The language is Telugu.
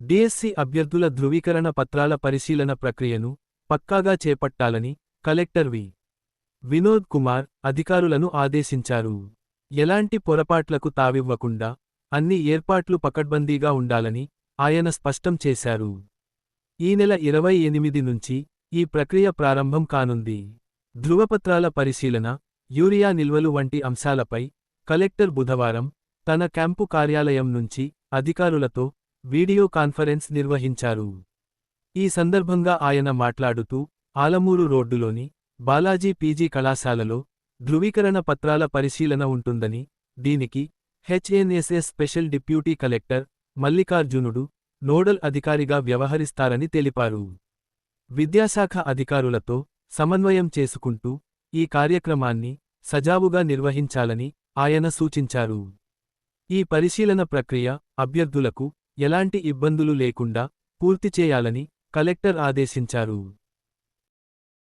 డిఎస్సి అభ్యర్థుల ధృవీకరణ పత్రాల పరిశీలన ప్రక్రియను పక్కాగా చేపట్టాలని కలెక్టర్ వి. వినోద్ కుమార్ అధికారులను ఆదేశించారు. ఎలాంటి పొరపాట్లకు తావివ్వకుండా అన్ని ఏర్పాట్లు పకడ్బందీగా ఉండాలని ఆయన స్పష్టం చేశారు. ఈ నెల ఇరవై ఎనిమిది నుంచి ఈ ప్రక్రియ ప్రారంభం కానుంది. ధృవపత్రాల పరిశీలన యూరియా నిల్వలు వంటి అంశాలపై కలెక్టర్ బుధవారం తన క్యాంపు కార్యాలయం నుంచి అధికారులతో వీడియో కాన్ఫరెన్స్ నిర్వహించారు. ఈ సందర్భంగా ఆయన మాట్లాడుతూ ఆలమూరు రోడ్డులోని బాలాజీ పీజీ కళాశాలలో ధృవీకరణ పత్రాల పరిశీలన ఉంటుందని దీనికి HNSS special deputy collector మల్లికార్జునుడు nodal అధికారిగా వ్యవహరిస్తారని తెలిపారు. విద్యాశాఖ అధికారులతో సమన్వయం చేసుకుంటూ ఈ కార్యక్రమాన్ని సజావుగా నిర్వహించాలని ఆయన సూచించారు. ఈ పరిశీలన ప్రక్రియ అభ్యర్థులకు ఎలాంటి ఇబ్బందులు లేకుండా పూర్తి చేయాలని కలెక్టర్ ఆదేశించారు.